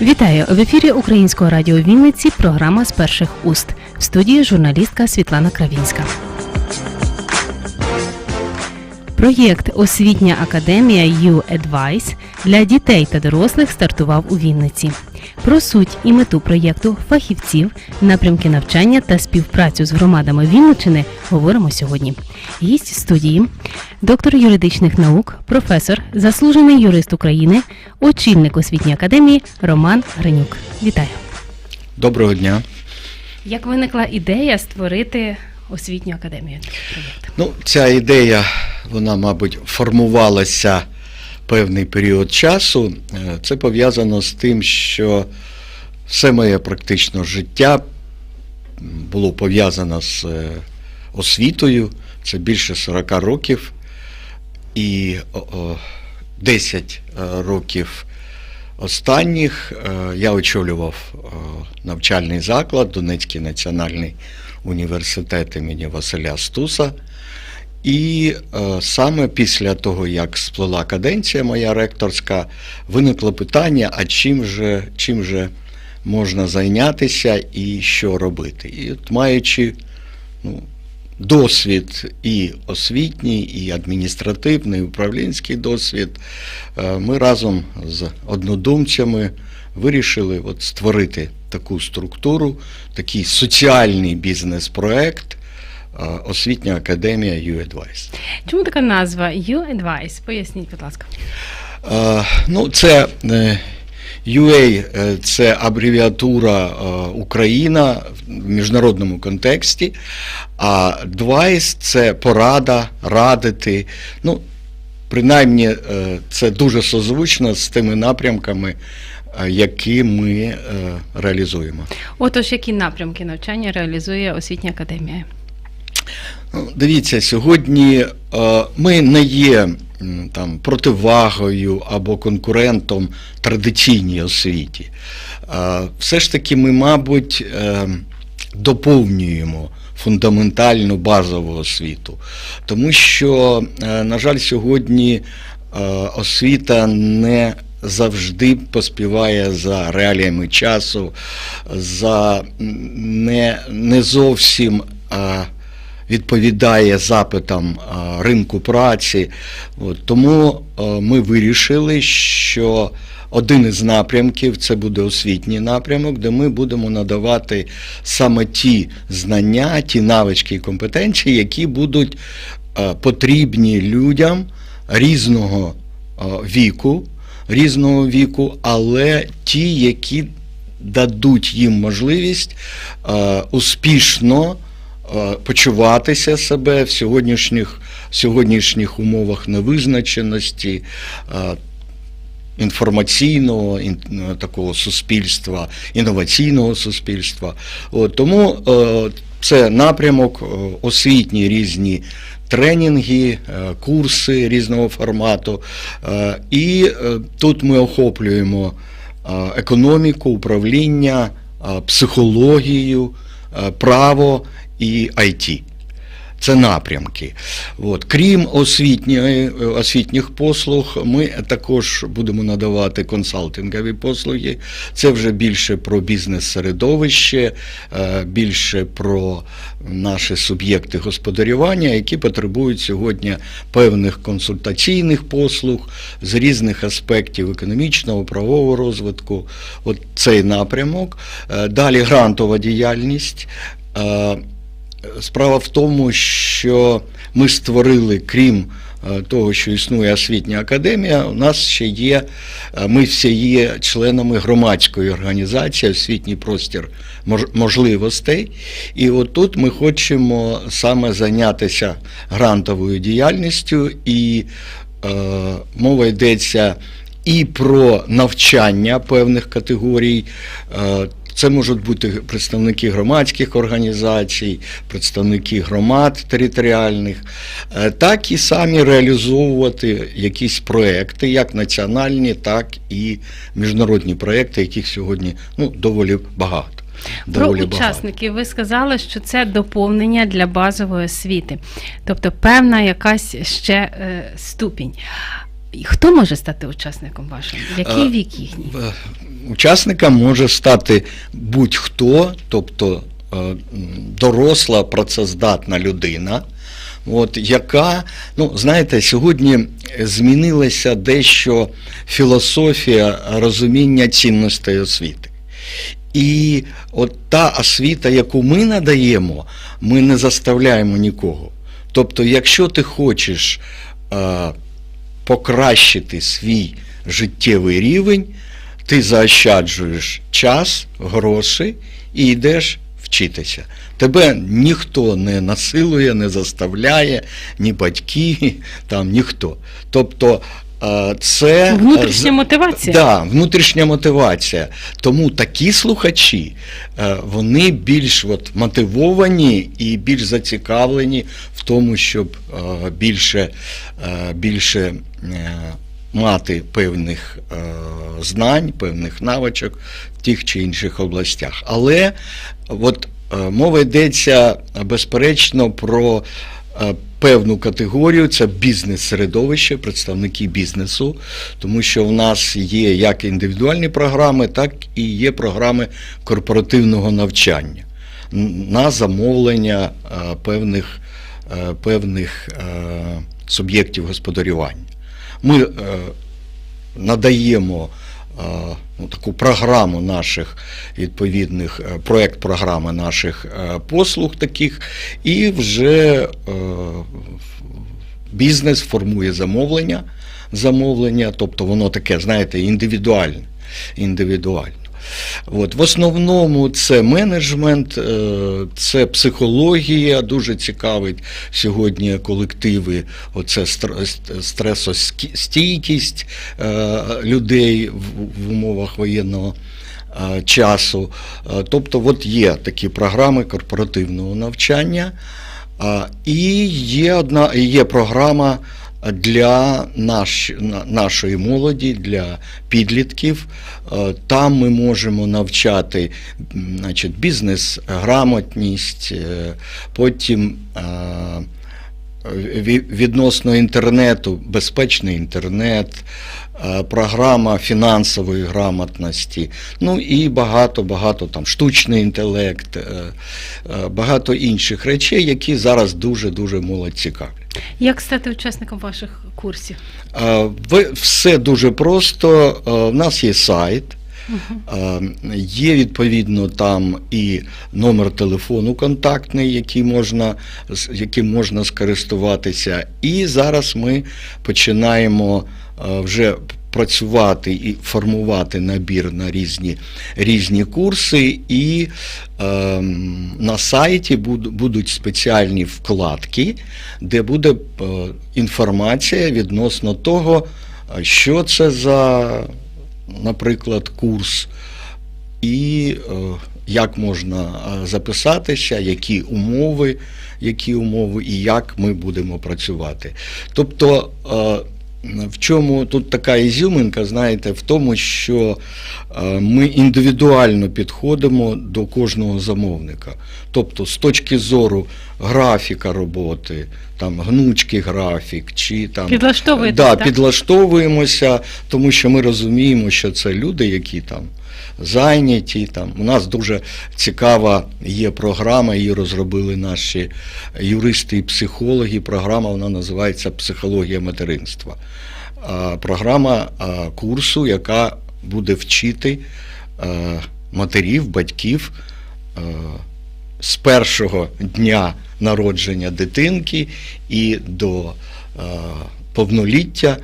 Вітаю в ефірі Українського радіо Вінниці. Програма з перших уст в студії журналістка Світлана Кравінська. Проєкт Освітня академія U-Advice для дітей та дорослих стартував у Вінниці. Про суть і мету проєкту фахівців, напрямки навчання та співпрацю з громадами Вінниччини говоримо сьогодні. Гість студії, доктор юридичних наук, професор, заслужений юрист України, очільник освітньої академії Роман Гринюк. Вітаю! Доброго дня. Як виникла ідея створити освітню академію? Ну, ця ідея, вона, мабуть, формувалася певний період часу. Е, Це пов'язано з тим, що все моє практично життя було пов'язано з е, освітою. Це більше 40 років. І о, о, 10 е, років останніх я очолював навчальний заклад Донецький національний університет імені Василя Стуса. І е, саме після того, як сплила каденція моя ректорська, виникло питання, а чим же, чим же можна зайнятися і що робити. І от маючи ну, досвід і освітній, і адміністративний, і управлінський досвід, е, ми разом з однодумцями вирішили от створити таку структуру, такий соціальний бізнес-проект. Е, Освітня академія U-Advice. Чому така назва U-Advice? Поясніть, будь ласка. Е, Ну, це е, UA е, це абревіатура е, Україна в міжнародному контексті, а advice – це порада, радити. Ну, принаймні, е, це дуже созвучно з тими напрямками, е, які ми е, реалізуємо. Отож, які напрямки навчання реалізує освітня академія? Ну, Дивіться, сьогодні е, ми не є там противагою або конкурентом традиційній освіті. Е, Все ж таки, ми, мабуть, е, доповнюємо фундаментальну базову освіту, тому що, на жаль, сьогодні освіта не завжди поспіває за реаліями часу, за не, не зовсім. Відповідає запитам ринку праці. Тому ми вирішили, що один із напрямків це буде освітній напрямок, де ми будемо надавати саме ті знання, ті навички і компетенції, які будуть потрібні людям різного віку, різного віку, але ті, які дадуть їм можливість успішно е, почуватися себе в сьогоднішніх, сьогоднішніх умовах невизначеності. е, Інформаційного ін- е, такого суспільства, інноваційного суспільства. От, тому е, це напрямок, е, освітні різні тренінги, е, курси різного формату. Е, і е, тут ми охоплюємо е, економіку, управління, е, психологію, е, право і IT. Це напрямки. От. Крім освітньої, освітніх послуг, ми також будемо надавати консалтингові послуги. Це вже більше про бізнес-середовище, е, більше про наші суб'єкти господарювання, які потребують сьогодні певних консультаційних послуг з різних аспектів економічного, правового розвитку. От цей напрямок. Е, Далі грантова діяльність. Справа в тому, що ми створили, крім е, того, що існує освітня академія, у нас ще є, е, ми всі є членами громадської організації Освітній простір можливостей. І отут ми хочемо саме зайнятися грантовою діяльністю, і е, мова йдеться і про навчання певних категорій. е, це можуть бути представники громадських організацій, представники громад територіальних, е, так і самі реалізовувати якісь проекти, як національні, так і міжнародні проекти, яких сьогодні ну, доволі багато. Про доволі багато. учасників ви сказали, що це доповнення для базової освіти, тобто певна якась ще е, ступінь. І Хто може стати учасником вашим? Який Е, вік їхній? Учасником може стати будь-хто, тобто е, доросла працездатна людина, от, яка, ну, знаєте, сьогодні змінилася дещо філософія розуміння цінностей освіти. І от та освіта, яку ми надаємо, ми не заставляємо нікого. Тобто, якщо ти хочеш е, покращити свій життєвий рівень, ти заощаджуєш час, гроші і йдеш вчитися. Тебе ніхто не насилує, не заставляє, ні батьки, там ніхто. Тобто е, це Внутрішня мотивація. Да, внутрішня мотивація. Тому такі слухачі, е, вони більш от, мотивовані і більш зацікавлені в тому, щоб е, більше, е, більше е, мати певних знань, певних навичок в тих чи інших областях. Але от мова йдеться безперечно про певну категорію, це бізнес-середовище, представники бізнесу, тому що в нас є як індивідуальні програми, так і є програми корпоративного навчання на замовлення певних, певних е, суб'єктів господарювання. Ми е, надаємо е, ну, таку програму наших відповідних е, проект програми наших е, послуг таких, і вже е, бізнес формує замовлення, замовлення, тобто воно таке, знаєте, індивідуальне. індивідуально. От, в основному це менеджмент, е, це психологія, дуже цікавить сьогодні колективи, оце стр- стресостійкість е, людей в, умовах воєнного е, часу. Тобто, от є такі програми корпоративного навчання, і є одна є програма для наш, нашої молоді, для підлітків. Е, Там ми можемо навчати значить, бізнес-грамотність, е, потім е, відносно інтернету, безпечний інтернет, програма фінансової грамотності, ну і багато-багато там штучний інтелект, багато інших речей, які зараз дуже-дуже молодь цікавлять. Як стати учасником ваших курсів? Ви- Все дуже просто. У нас є сайт. Є відповідно там і номер телефону контактний, який можна, яким можна скористуватися. І зараз ми починаємо вже працювати і формувати набір на різні, різні курси, і ем, на сайті будуть спеціальні вкладки, де буде е, інформація відносно того, е, що це за, наприклад, курс, і е, як можна е, записатися, які умови, які умови і як ми будемо працювати. Тобто, е, в чому тут така ізюминка, знаєте, в тому, що е, ми індивідуально підходимо до кожного замовника. Тобто, з точки зору графіка роботи, там гнучкий графік, чи там да, так? підлаштовуємося, тому що ми розуміємо, що це люди, які там зайняті. Там. У нас дуже цікава є програма, її розробили наші юристи і психологи. Програма вона називається Психологія материнства. Програма курсу, яка буде вчити матерів, батьків. з першого дня народження дитинки і до е, повноліття,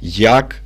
як,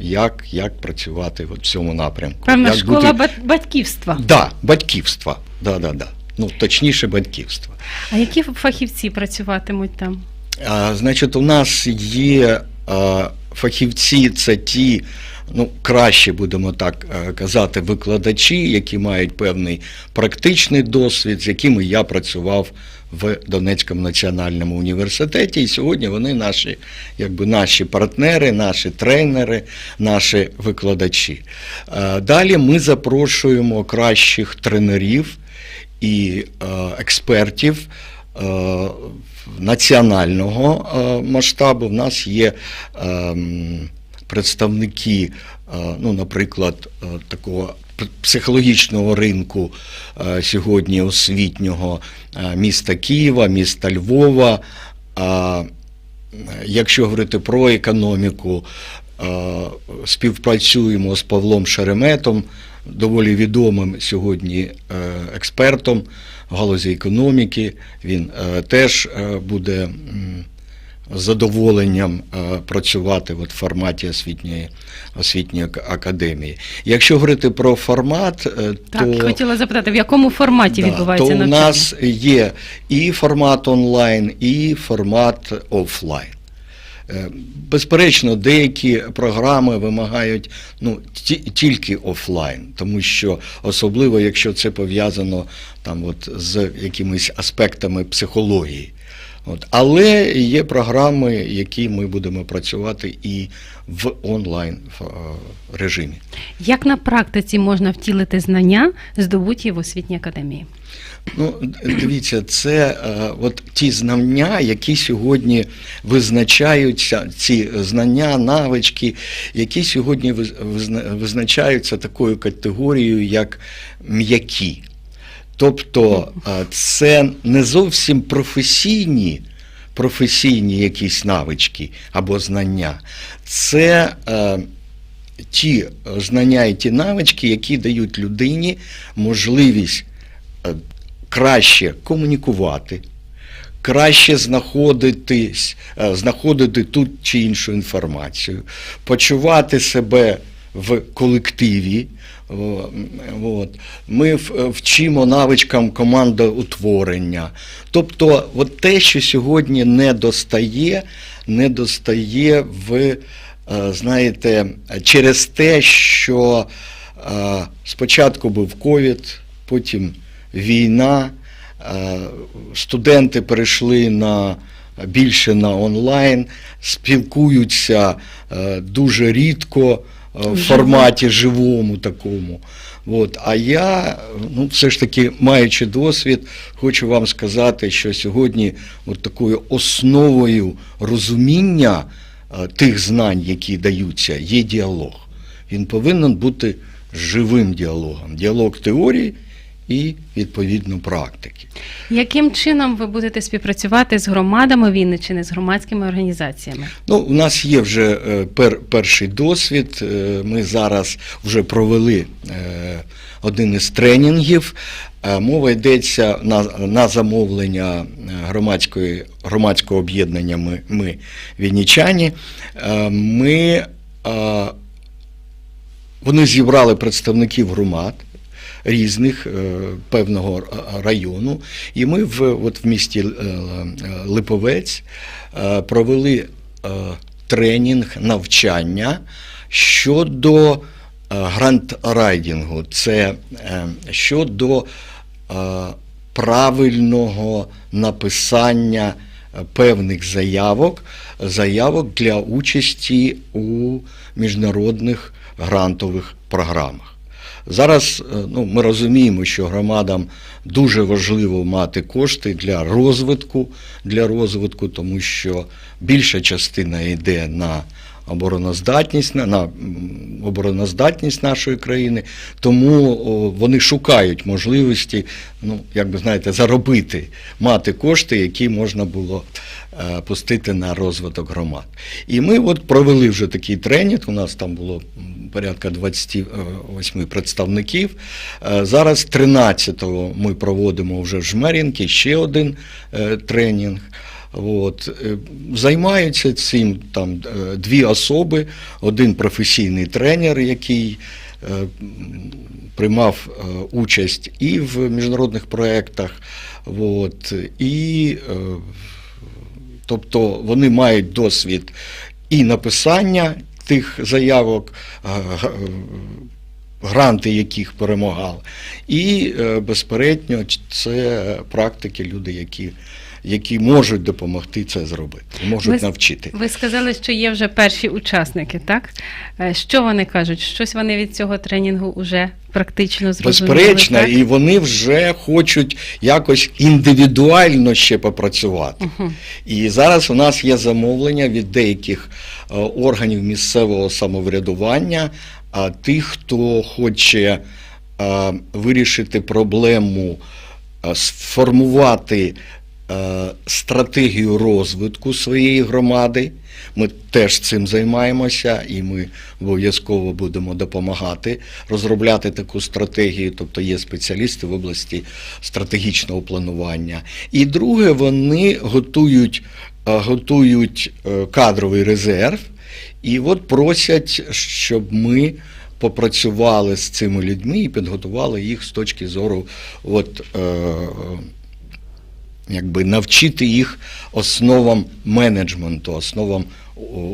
як, як працювати от в цьому напрямку. Певна як школа бути- бат- батьківства. Да, батьківства. Да, да, да. Ну, точніше, батьківства. А які фахівці працюватимуть там? А, значить, у нас є а, фахівці це ті, ну, краще будемо так е, казати, викладачі, які мають певний практичний досвід, з якими я працював в Донецькому національному університеті. І сьогодні вони наші, якби наші партнери, наші тренери, наші викладачі. Е, Далі ми запрошуємо кращих тренерів і е, експертів е, національного масштабу. В нас є ем, представники, е, ну, наприклад, е, такого психологічного ринку е, сьогодні освітнього міста Києва, міста Львова. Якщо говорити про економіку, співпрацюємо з Павлом Шереметом, доволі відомим сьогодні експертом в галузі економіки. Він теж буде задоволенням е, працювати от в форматі освітньої, освітньої академії. Якщо говорити про формат, е, Так, то хотіла запитати, в якому форматі Да, відбувається то у нас є і формат онлайн, і формат офлайн. Е, Безперечно, деякі програми вимагають ну, ті- тільки офлайн, тому що особливо, якщо це пов'язано там, от, з якимись аспектами психології. От. Але є програми, які ми будемо працювати і в онлайн е, режимі. Як на практиці можна втілити знання, здобуті в освітній академії? Ну, дивіться, це е, от ті знання, які сьогодні визначаються, ці знання, навички, які сьогодні виз- визначаються такою категорією, як м'які. Тобто це не зовсім професійні, професійні якісь навички або знання. Це е, ті знання і ті навички, які дають людині можливість краще комунікувати, краще знаходитись, знаходити ту чи іншу інформацію, почувати себе в колективі. От. Ми вчимо навичкам командоутворення. Тобто, от те, що сьогодні не достає, не достає в, е, знаєте, через те, що е, спочатку був ковід, потім війна, е, студенти перейшли на більше на онлайн, спілкуються дуже рідко в форматі живому такому. От. А я, ну, все ж таки, маючи досвід, хочу вам сказати, що сьогодні от такою основою розуміння е, тих знань, які даються, є діалог. Він повинен бути живим діалогом. Діалог теорії і відповідно практики. Яким чином ви будете співпрацювати з громадами Вінниччини, з громадськими організаціями? Ну, у нас є вже е, пер, перший досвід. Е, Ми зараз вже провели е, один із тренінгів. Мова йдеться на, на замовлення громадської, громадського об'єднання ми, ми вінничані. Ми, вони зібрали представників громад. Різних е, певного району, і ми в от в місті е, Липовець е, провели тренінг навчання щодо грант-райдінгу. Це щодо правильного написання певних заявок, заявок для участі у міжнародних грантових програмах. Зараз е, ну, ми розуміємо, що громадам дуже важливо мати кошти для розвитку, для розвитку, тому що більша частина йде на обороноздатність, на, на обороноздатність нашої країни, тому о, вони шукають можливості, ну, як би знаєте, заробити, мати кошти, які можна було е, пустити на розвиток громад. І ми от провели вже такий тренінг, у нас там було порядка 28 представників. Е, Зараз 13-го ми проводимо вже в Жмерінки ще один е, тренінг. От. е, Займаються цим там е, дві особи, один професійний тренер, який е, приймав е, участь і в міжнародних проєктах, от, і е, тобто вони мають досвід і написання тих заявок, е, гранти яких перемагали. І, безпередньо безперечно, це практики, люди, які, які можуть допомогти це зробити, можуть Ви навчити. Ви сказали, що є вже перші учасники, так? Е, Що вони кажуть? Щось вони від цього тренінгу вже практично зрозуміли? Безперечно, так? і вони вже хочуть якось індивідуально ще попрацювати. Мгм. І зараз у нас є замовлення від деяких е, органів місцевого самоврядування, а тих, хто хоче е, вирішити проблему, сформувати стратегію розвитку своєї громади. Ми теж цим займаємося, і ми обов'язково будемо допомагати розробляти таку стратегію. Тобто є спеціалісти в області стратегічного планування. І друге, вони готують, е, готують е, кадровий резерв, і от просять, щоб ми попрацювали з цими людьми і підготували їх з точки зору от, е, якби навчити їх основам менеджменту, основам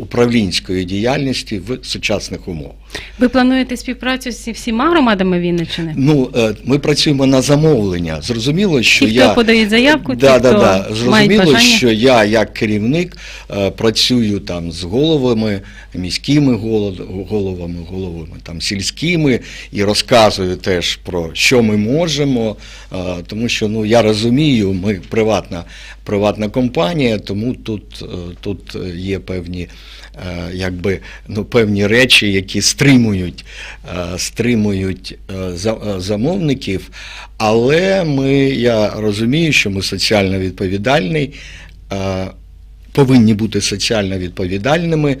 управлінської діяльності в сучасних умовах. Ви плануєте співпрацю зі всіма громадами Вінниччини? Ну, е, ми працюємо на замовлення. Зрозуміло, що Ті, я хто подають заявку, да, ті, да, хто да. Зрозуміло, що я як керівник е, працюю там з головами, міськими головами, головами там сільськими і розказую теж про що ми можемо. е, Тому що ну я розумію, ми приватна, приватна компанія, тому тут, е, тут є певні, е, якби, ну, певні речі, які стримують, е, стримують е, за- е, замовників. Але ми, я розумію, що ми соціально відповідальний, е, повинні бути соціально відповідальними,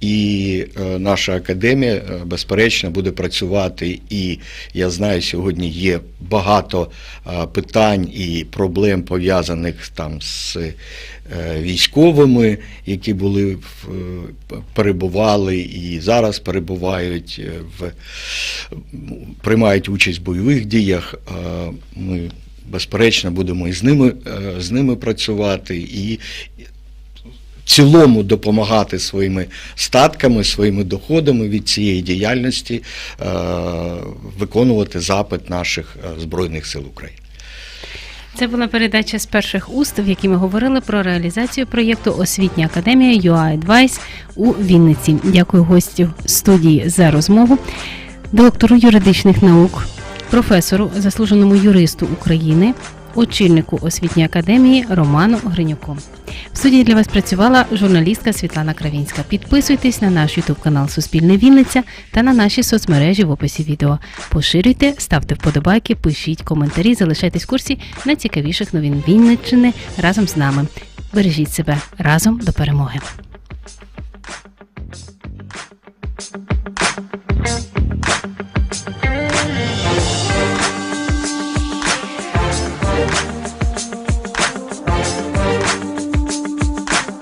і е, наша академія, е, безперечно, буде працювати. І я знаю, сьогодні є багато е, питань і проблем пов'язаних там з військовими, які були перебували і зараз перебувають в приймають участь в бойових діях. Ми безперечно будемо і з ними, з ними працювати і цілому допомагати своїми статками, своїми доходами від цієї діяльності е, виконувати запит наших е, Збройних сил України. Це була передача з перших уст, в якій ми говорили про реалізацію проєкту Освітня академія UI Advice у Вінниці. Дякую гостю студії за розмову, доктору юридичних наук, професору, заслуженому юристу України, очільнику освітньої академії Роману Гринюку. В студії для вас працювала журналістка Світлана Кравінська. Підписуйтесь на наш Ютуб канал Суспільне Вінниця та на наші соцмережі в описі відео. Поширюйте, ставте вподобайки, пишіть коментарі, залишайтесь в курсі найцікавіших новин Вінниччини разом з нами. Бережіть себе разом до перемоги.